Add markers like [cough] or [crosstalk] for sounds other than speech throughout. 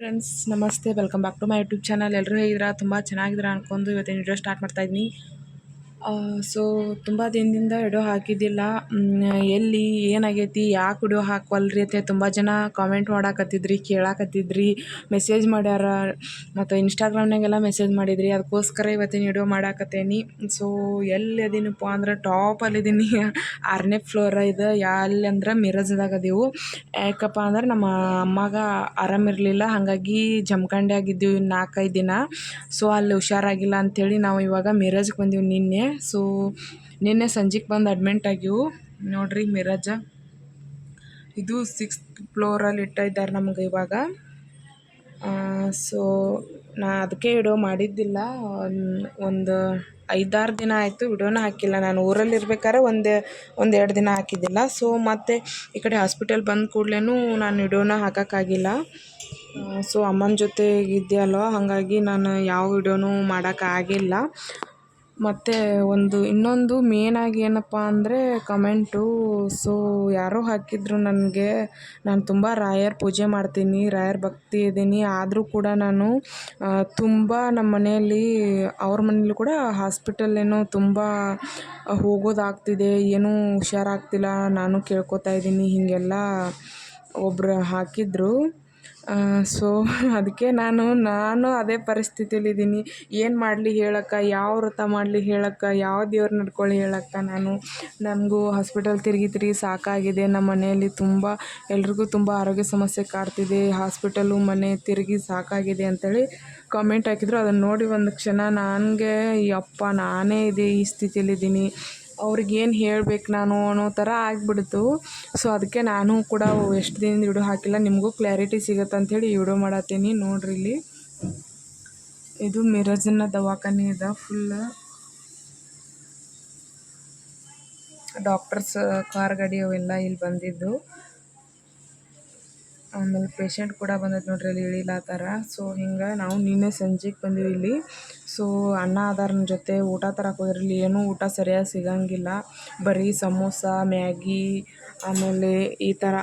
Friends ನಮಸ್ತೆ. Welcome back to my YouTube channel ಎಲ್ಲರೂ ಹೇಗಿದ್ದೀರಾ? ತುಂಬ ಚೆನ್ನಾಗಿದ್ದೀರಾ ಅನ್ಕೊಂಡು ಇವತ್ತಿನ ವಿಡಿಯೋ ಸ್ಟಾರ್ಟ್ ಮಾಡ್ತಾ ಇದ್ದೀನಿ. ಸೊ ತುಂಬ ದಿನದಿಂದ ವಿಡಿಯೋ ಹಾಕಿದ್ದಿಲ್ಲ. ಎಲ್ಲಿ ಏನಾಗೈತಿ, ಯಾಕೆ ವಿಡಿಯೋ ಹಾಕ್ವಲ್ರಿ ಅಂತ ತುಂಬ ಜನ ಕಾಮೆಂಟ್ ಮಾಡಾಕತ್ತಿದ್ರಿ, ಕೇಳಾಕತ್ತಿದ್ರಿ ಮೆಸೇಜ್ ಮಾಡ್ಯಾರ. ಮತ್ತು ಇನ್ಸ್ಟಾಗ್ರಾಮ್ನಾಗೆಲ್ಲ ಮೆಸೇಜ್ ಮಾಡಿದ್ರಿ. ಅದಕ್ಕೋಸ್ಕರ ಇವತ್ತಿನ ವಿಡಿಯೋ ಮಾಡಾಕತ್ತೇನಿ. ಸೊ ಎಲ್ಲಿ ಅದೀನಪ್ಪ ಅಂದ್ರೆ ಟಾಪಲ್ಲಿ ಇದೀನಿ [laughs] ಆರನೇ ಫ್ಲೋರ ಇದು. ಎಲ್ಲಿ ಅಂದ್ರೆ ಮಿರಜ್ದಾಗ ಅದೀವು. ಯಾಕಪ್ಪ ಅಂದ್ರೆ ನಮ್ಮ ಅಮ್ಮಗೆ ಆರಾಮಿರಲಿಲ್ಲ ಹಾಗಾಗಿ ಜಮಖಂಡ್ಯಾಗಿದ್ದೀವಿ ನಾಲ್ಕೈದು ದಿನ. ಸೊ ಅಲ್ಲಿ ಹುಷಾರಾಗಿಲ್ಲ ಅಂಥೇಳಿ ನಾವು ಇವಾಗ ಮಿರಜ್ಗೆ ಬಂದೀವಿ ನಿನ್ನೆ. ಸೊ ನಿನ್ನೆ ಸಂಜೆಗೆ ಬಂದು ಅಡ್ಮಿಂಟ್ ಆಗಿವು. ನೋಡ್ರಿ ಮಿರಾಜ. ಇದು ಸಿಕ್ಸ್ತ್ ಫ್ಲೋರಲ್ಲಿ ಇಟ್ಟಿದ್ದಾರೆ ನಮ್ಗೆ ಇವಾಗ. ಸೊ ನಾ ಅದಕ್ಕೆ ವಿಡಿಯೋ ಮಾಡಿದ್ದಿಲ್ಲ. ಒಂದು ಐದಾರು ದಿನ ಆಯಿತು ವಿಡಿಯೋನ ಹಾಕಿಲ್ಲ. ನಾನು ಊರಲ್ಲಿ ಇರ್ಬೇಕಾದ್ರೆ ಒಂದೇ ಎರಡು ದಿನ ಹಾಕಿದ್ದಿಲ್ಲ. ಸೊ ಮತ್ತೆ ಈ ಕಡೆ ಹಾಸ್ಪಿಟಲ್ ಬಂದ ಕೂಡಲೇ ನಾನು ವಿಡಿಯೋನ ಹಾಕೋಕ್ಕಾಗಿಲ್ಲ ಸೊ ಅಮ್ಮನ ಜೊತೆ ಅಲ್ವ ಹಾಗಾಗಿ ನಾನು ಯಾವ ವಿಡಿಯೋನೂ ಮಾಡೋಕ್ಕಾಗಿಲ್ಲ ಮತ್ತು ಒಂದು ಇನ್ನೊಂದು ಮೇನಾಗಿ ಏನಪ್ಪ ಅಂದರೆ ಕಮೆಂಟು ಸೊ ಯಾರೋ ಹಾಕಿದ್ರು ನನಗೆ. ನಾನು ತುಂಬ ರಾಯರ ಪೂಜೆ ಮಾಡ್ತೀನಿ, ರಾಯರ ಭಕ್ತಿ ಇದ್ದೀನಿ. ಆದರೂ ಕೂಡ ನಾನು ತುಂಬ ನಮ್ಮ ಮನೆಯಲ್ಲಿ, ಅವ್ರ ಮನೇಲಿ ಕೂಡ ಹಾಸ್ಪಿಟಲ್ ಏನೋ ತುಂಬ ಹೋಗೋದಾಗ್ತಿದೆ. ಏನೂ ಹುಷಾರಾಗ್ತಿಲ್ಲ. ನಾನು ಕೇಳ್ಕೊತಾ ಇದ್ದೀನಿ. ಹೀಗೆಲ್ಲ ಒಬ್ರು ಹಾಕಿದ್ರು. ಸೊ [laughs] ಅದಕ್ಕೆ ನಾನು ನಾನು ಅದೇ ಪರಿಸ್ಥಿತಿಲಿದ್ದೀನಿ ಏನು ಮಾಡಲಿ ಹೇಳಕ್ಕ, ಯಾವ ವ್ರತ ಮಾಡಲಿ ಹೇಳಕ್ಕ, ಯಾವ ದೇವ್ರು ನಡ್ಕೊಳ್ಳಿ ಹೇಳಕ್ಕ ನಾನು. ನನಗೂ ಹಾಸ್ಪಿಟಲ್ ತಿರುಗಿ ತಿರುಗಿ ಸಾಕಾಗಿದೆ. ನಮ್ಮ ಮನೆಯಲ್ಲಿ ತುಂಬ, ಎಲ್ರಿಗೂ ತುಂಬ ಆರೋಗ್ಯ ಸಮಸ್ಯೆ ಕಾಡ್ತಿದೆ. ಹಾಸ್ಪಿಟಲು ಮನೆ ತಿರುಗಿ ಸಾಕಾಗಿದೆ ಅಂತೇಳಿ ಕಾಮೆಂಟ್ ಹಾಕಿದ್ರು. ಅದನ್ನು ನೋಡಿ ಒಂದು ಕ್ಷಣ, ನನಗೆ ಅಪ್ಪ ನಾನೇ ಇದೆ ಈ ಸ್ಥಿತಿಲಿದ್ದೀನಿ ಅವ್ರಿಗೇನು ಹೇಳ್ಬೇಕು ನಾನು ಅನ್ನೋ ಥರ ಆಗಿಬಿಡ್ತು. ಸೊ ಅದಕ್ಕೆ ನಾನು ಕೂಡ ಎಷ್ಟು ದಿನದ ವಿಡಿಯೋ ಹಾಕಿಲ್ಲ, ನಿಮಗೂ ಕ್ಲಾರಿಟಿ ಸಿಗುತ್ತೆ ಅಂಥೇಳಿ ವಿಡಿಯೋ ಮಾಡತ್ತೀನಿ. ನೋಡ್ರಿ ಇಲ್ಲಿ. ಇದು ಮಿರಜನ್ನ ದವಾಖಾನೆ ಇದೆ ಫುಲ್ ಡಾಕ್ಟರ್ಸ್ ಕಾರ್ ಗಾಡಿ ಅವೆಲ್ಲ ಇಲ್ಲಿ ಬಂದಿದ್ದು. ಆಮೇಲೆ ಪೇಷಂಟ್ ಕೂಡ ಬಂದೈತೆ ನೋಡ್ರಿ ಇಲ್ಲಿ ಇಳಿಲಾತಾರ ಸೊ ಹಿಂಗೆ ನಾವು ನಿನ್ನೆ ಸಂಜೆಗೆ ಬಂದೀವಿ ಇಲ್ಲಿ. ಸೊ ಅಣ್ಣ ಅದಾರ ನನ್ನ ಜೊತೆ ಊಟ ತರಕ್ಕೆ ಹೋಗಿರಲಿ ಏನೂ ಊಟ ಸರಿಯಾಗಿ ಸಿಗಂಗಿಲ್ಲ. ಬರೀ ಸಮೋಸ, ಮ್ಯಾಗಿ, ಆಮೇಲೆ ಈ ಥರ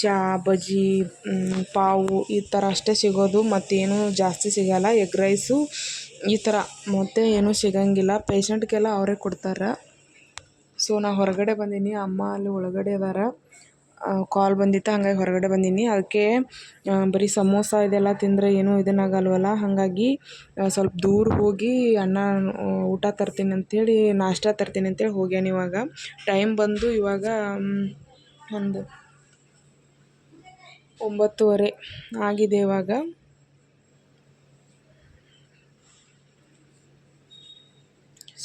ಚಾ, ಬಜ್ಜಿ ಪಾವು ಈ ಥರ ಅಷ್ಟೇ ಸಿಗೋದು. ಮತ್ತೇನು ಜಾಸ್ತಿ ಸಿಗಲ್ಲ. ಎಗ್ ರೈಸು ಈ ಥರ ಮತ್ತೆ ಏನೂ ಸಿಗಂಗಿಲ್ಲ. ಪೇಷಂಟ್ಗೆಲ್ಲ ಅವರೇ ಕೊಡ್ತಾರೆ. ಸೊ ನಾ ಹೊರಗಡೆ ಬಂದೀನಿ. ಅಮ್ಮ ಅಲ್ಲಿ ಒಳಗಡೆ ಅದಾರ. ಕಾಲ್ ಬಂದಿತ್ತು, ಹಾಗಾಗಿ ಹೊರಗಡೆ ಬಂದೀನಿ. ಅದಕ್ಕೆ ಬರೀ ಸಮೋಸ ಇದೆಲ್ಲ ತಿಂದರೆ ಏನೂ ಇದನ್ನಾಗಲ್ವಲ್ಲ? ಹಾಗಾಗಿ ಸ್ವಲ್ಪ ದೂರ ಹೋಗಿ ಅನ್ನ ಊಟ ತರ್ತೀನಿ ಅಂಥೇಳಿ ನಾಷ್ಟ ತರ್ತೀನಿ ಅಂತೇಳಿ ಹೋಗ್ಯಾನ ಇವಾಗ. ಟೈಮ್ ಬಂದು ಇವಾಗ ಒಂದು ಒಂಬತ್ತುವರೆ ಆಗಿದೆ ಇವಾಗ.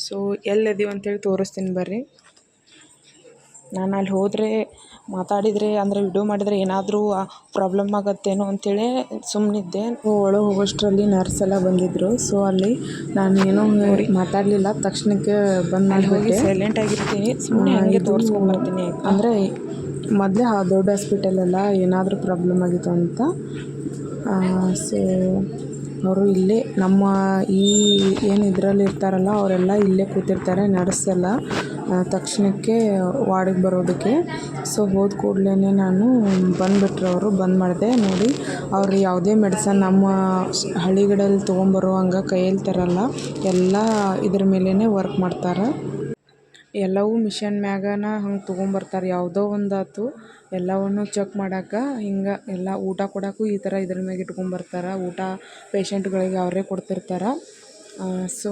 ಸೊ ಅಂತ ಹೇಳಿ ತೋರಿಸ್ತೀನಿ ಬರ್ರಿ. ನಾನು ಅಲ್ಲಿ ಹೋದರೆ ಮಾತಾಡಿದರೆ ಅಂದರೆ ವಿಡಿಯೋ ಮಾಡಿದರೆ ಏನಾದರೂ ಪ್ರಾಬ್ಲಮ್ ಆಗತ್ತೇನೋ ಅಂಥೇಳಿ ಸುಮ್ಮನಿದ್ದೆ ಒಳಗೆ ಹೋಗೋಷ್ಟರಲ್ಲಿ ನರ್ಸ್ ಎಲ್ಲ ಬಂದಿದ್ದರು ಸೊ ಅಲ್ಲಿ ನಾನು ಏನೂ ಮಾತಾಡಲಿಲ್ಲ. ತಕ್ಷಣಕ್ಕೆ ಬಂದು ಅಲ್ಲಿ ಹೋಗಿ ಸೈಲೆಂಟ್ ಆಗಿರ್ತೀನಿ. ಸುಮ್ಮನೆ ಹಂಗೆ ತೋರಿಸ್ಕೊಂಬರ್ತೀನಿ ಅಂದರೆ ಮೊದಲೇ ಆ ದೊಡ್ಡ ಹಾಸ್ಪಿಟಲೆಲ್ಲ ಏನಾದರೂ ಪ್ರಾಬ್ಲಮ್ ಆಗಿತ್ತು ಅಂತ. ಸೊ ಅವರು ಇಲ್ಲೇ ನಮ್ಮ ಈ ಏನು ಇದರಲ್ಲಿ ಇರ್ತಾರಲ್ಲ, ಅವರೆಲ್ಲ ಇಲ್ಲೇ ಕೂತಿರ್ತಾರೆ ನರ್ಸ್ ಎಲ್ಲ. ತಕ್ಷಣಕ್ಕೆ ವಾರ್ಡಿಗೆ ಬರೋದಕ್ಕೆ. ಸೊ ಹೋದ ಕೂಡಲೇ ನಾನು ಬಂದುಬಿಟ್ರು ಅವರು ಬಂದ್ ಮಾಡಿದೆ. ನೋಡಿ, ಅವ್ರು ಯಾವುದೇ ಮೆಡಿಸನ್ ನಮ್ಮ ಹಳ್ಳಿಗಳಲ್ಲಿ ತೊಗೊಂಬರೋ ಹಂಗೆ ಕೈಯಲ್ಲಿ ತರಲ್ಲ. ಎಲ್ಲ ಇದ್ರ ಮೇಲೇ ವರ್ಕ್ ಮಾಡ್ತಾರೆ. ಎಲ್ಲವೂ ಮಿಷನ್ ಮ್ಯಾಗನ ಹಂಗೆ ತೊಗೊಂಬರ್ತಾರೆ. ಯಾವುದೋ ಒಂದು ಆತು ಎಲ್ಲವನ್ನು ಚೆಕ್ ಮಾಡಕ್ಕೆ ಹಿಂಗೆ ಎಲ್ಲ ಊಟ ಕೊಡೋಕ್ಕೂ ಈ ಥರ ಇದ್ರ ಮ್ಯಾಗ ಇಟ್ಕೊಂಬರ್ತಾರೆ. ಊಟ ಪೇಷಂಟ್ಗಳಿಗೆ ಅವರೇ ಕೊಡ್ತಿರ್ತಾರೆ. ಸೊ,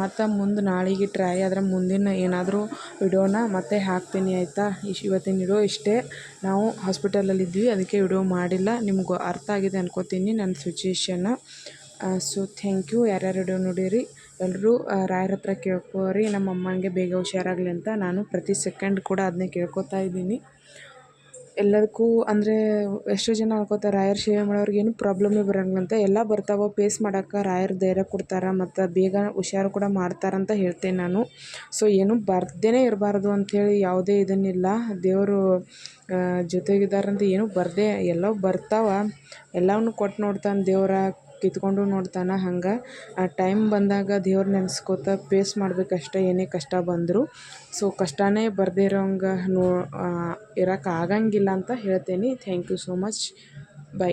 ಮತ್ತು ಮುಂದೆ ನಾಳೆಗೆ ಟ್ರೈ ಆದ್ರೆ ಮುಂದಿನ ಏನಾದರೂ ವಿಡಿಯೋನ ಮತ್ತೆ ಹಾಕ್ತೀನಿ, ಆಯಿತಾ? ಇಶ್, ಇವತ್ತಿನ ವಿಡಿಯೋ ಇಷ್ಟೇ. ನಾವು ಹಾಸ್ಪಿಟಲಲ್ಲಿದ್ವಿ, ಅದಕ್ಕೆ ವಿಡಿಯೋ ಮಾಡಿಲ್ಲ. ನಿಮ್ಗೆ ಅರ್ಥ ಆಗಿದೆ ಅನ್ಕೋತೀನಿ ನನ್ನ ಸಿಚುಯೇಷನ್ ಸೊ ಥ್ಯಾಂಕ್ ಯು ಯಾರ್ಯಾರು ವಿಡಿಯೋ ನೋಡಿರಿ. ಎಲ್ಲರೂ ರಾಯರ ಹತ್ರ ಕೇಳ್ಕೋರಿ, ನಮ್ಮ ಅಮ್ಮನಿಗೆ ಬೇಗ ಹುಷಾರಾಗಲಿ ಅಂತ ನಾನು ಪ್ರತಿ ಸೆಕೆಂಡ್ ಕೂಡ ಅದನ್ನೇ ಕೇಳ್ಕೊತಾ ಇದ್ದೀನಿ. ಎಲ್ಲದಕ್ಕೂ ಅಂದರೆ ಎಷ್ಟೋ ಜನ ಅನ್ಕೋತಾರೆ, ರಾಯರ ಸೇವೆ ಮಾಡೋರ್ಗೆ ಏನು ಪ್ರಾಬ್ಲಮ್ಮೇ ಬರೋಂಗಂತ ಎಲ್ಲ ಬರ್ತಾವೆ ಪೇಸ್ ಮಾಡೋಕ್ಕೆ ರಾಯರ ಧೈರ್ಯ ಕೊಡ್ತಾರೆ ಮತ್ತು ಬೇಗ ಹುಷಾರು ಕೂಡ ಮಾಡ್ತಾರಂತ ಹೇಳ್ತೇನೆ ನಾನು. ಸೊ ಏನು ಬರ್ದೇ ಇರಬಾರ್ದು ಅಂಥೇಳಿ ಯಾವುದೇ ಇದನ್ನಿಲ್ಲ. ದೇವರು ಜೊತೆಗಿದ್ದಾರಂತ ಏನೂ ಬರ್ದೇ, ಎಲ್ಲವೂ ಬರ್ತಾವೆ. ಎಲ್ಲವನ್ನೂ ಕೊಟ್ಟು ನೋಡ್ತಾನೆ ದೇವ್ರ ಕಿತ್ಕೊಂಡು ನೋಡ್ತಾನೆ ಹಂಗೆ. ಆ ಟೈಮ್ ಬಂದಾಗ ದೇವ್ರ ನೆನೆಸ್ಕೋತ ಮಾಡ್ಬೇಕು ಅಷ್ಟೇ ಏನೇ ಕಷ್ಟ ಬಂದರೂ. ಸೊ ಕಷ್ಟನೇ ಬರದೇ ಇರೋಂಗೆ ನೋ ಇರೋಕ್ಕೆ ಆಗಂಗಿಲ್ಲ ಅಂತ ಹೇಳ್ತೀನಿ. Thank you so much bye